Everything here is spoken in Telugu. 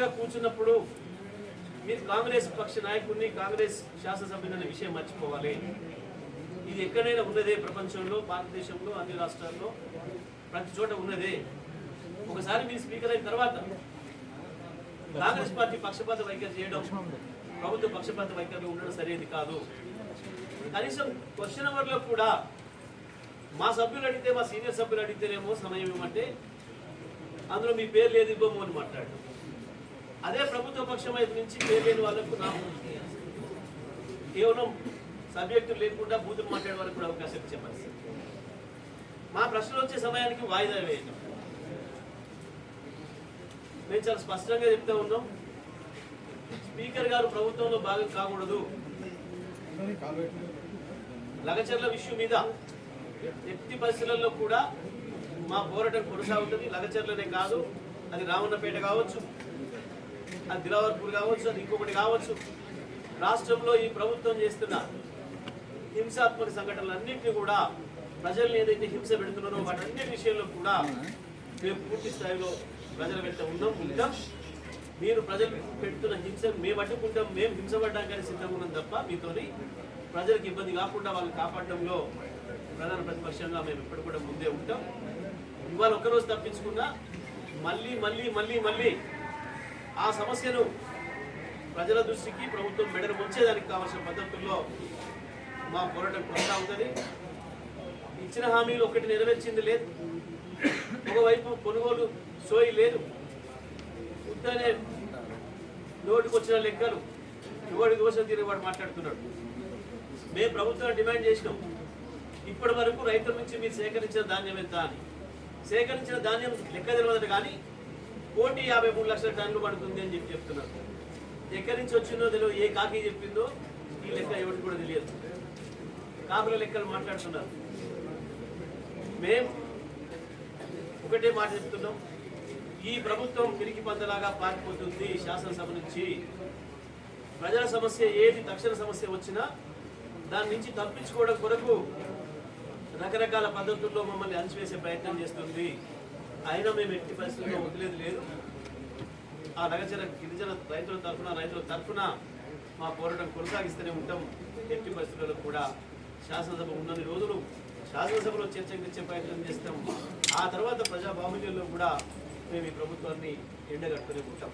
స్పీకర్గా కూర్చున్నప్పుడు మీరు కాంగ్రెస్ పక్ష నాయకుడిని కాంగ్రెస్ శాసనసభ్యుని అనే విషయం మర్చిపోవాలి. ఇది ఎక్కడైనా ఉన్నదే ప్రపంచంలో భారతదేశంలో అన్ని రాష్ట్రాల్లో. ప్రతి చోట ఉన్నదే. ఒకసారి మీరు స్పీకర్ అయిన తర్వాత కాంగ్రెస్ పార్టీ పక్షపాత వైఖరి చేయడం ప్రభుత్వ పక్షపాత వైఖరిలో ఉండడం సరైనది కాదు. కనీసం క్వశ్చన్ అవర్లో కూడా మా సభ్యులు అడిగితే మా సీనియర్ సభ్యులు అడిగితేనేమో సమయం ఏమంటే అందులో మీ పేరు లేదు ఇవ్వము అని మాట్లాడు. అదే ప్రభుత్వ పక్షం వైపు నుంచి పేరు వాళ్ళకు నా కేవలం సబ్జెక్టు లేకుండా బూతులు మాట్లాడే వాళ్ళకి కూడా అవకాశం ఇచ్చే పరిస్థితి. మా ప్రశ్నలు వచ్చే సమయానికి వాయిదా వేయటం. మేము చాలా స్పష్టంగా చెప్తా ఉన్నాం. స్పీకర్ గారు ప్రభుత్వంలో భాగం కాకూడదు. లగచర్ల విషయం మీద ఎట్టి పరిస్థితులలో కూడా మా పోరాటం కొనసాగుతుంది. లగచర్లనే కాదు అది రామన్నపేట కావచ్చు అది దిలావర్పూర్ కావచ్చు అది ఇంకొకటి కావచ్చు. రాష్ట్రంలో ఈ ప్రభుత్వం చేస్తున్న హింసాత్మక సంఘటనలన్నింటినీ కూడా ప్రజల్ని ఏదైతే హింస పెడుతున్నారో వాటన్నిటి విషయంలో కూడా మేము పూర్తి స్థాయిలో ప్రజల వెంట ఉన్నాం ఉంటాం. మీరు ప్రజలు పెడుతున్న హింస మేము అడ్డుకుంటాం మేము హింసపడడానికి సిద్ధంగా ఉన్నాం తప్ప మీతోని ప్రజలకు ఇబ్బంది కాకుండా వాళ్ళని కాపాడడంలో ప్రధాన ప్రతిపక్షంగా మేము ఎప్పుడు కూడా ముందే ఉంటాం. ఇవాళ ఒక్కరోజు తప్పించుకున్నా మళ్ళీ మళ్ళీ మళ్ళీ మళ్ళీ ఆ సమస్యను ప్రజల దృష్టికి ప్రభుత్వం మెడను వచ్చేదానికి కావాల్సిన పద్ధతుల్లో మా పోరాటం కొనసాగుతుంది. ఇచ్చిన హామీలు ఒకటి నెరవేర్చింది లేదు. ఒకవైపు కొనుగోలు సోయి లేదు. ఉత్తనే నోటికి వచ్చిన లెక్కలు ఎవడి దోషం తిరిగివాడు మాట్లాడుతున్నాడు. మేము ప్రభుత్వం డిమాండ్ చేసినాం. ఇప్పటి వరకు రైతుల నుంచి మీరు సేకరించిన ధాన్యం ఎంత అని. సేకరించిన ధాన్యం లెక్క తెలియదు కానీ కోటి యాభై మూడు లక్షల టన్నులు పడుతుంది అని చెప్పి చెప్తున్నారు. ఎక్కడి నుంచి వచ్చిందో తెలియదు ఏ కాకి చెప్పిందో ఈ లెక్క ఎవరికి కూడా తెలియదు. కాకుల లెక్కలు మాట్లాడుతున్నారు. మేము ఒకటే మాట చెప్తున్నాం. ఈ ప్రభుత్వం పిరికి పందలాగా పారిపోతుంది శాసనసభ నుంచి. ప్రజల సమస్య ఏది తక్షణ సమస్య వచ్చినా దాని నుంచి తప్పించుకోవడం కొరకు రకరకాల పద్ధతుల్లో మమ్మల్ని అణచివేసే ప్రయత్నం చేస్తుంది. అయినా మేము ఎట్టి పరిస్థితుల్లో వదిలేదు లేదు. ఆ నగచర గిరిజన రైతుల తరఫున రైతుల తరఫున మా పోరాటం కొనసాగిస్తూనే ఉంటాం. ఎట్టి పరిస్థితుల్లో కూడా శాసనసభ ఉన్నన్ని రోజులు శాసనసభలో చర్చకు ప్రయత్నం చేస్తాం. ఆ తర్వాత ప్రజా బాహుల్యంలో కూడా మేము ఈ ప్రభుత్వాన్ని ఎండగట్టుకునే ఉంటాం.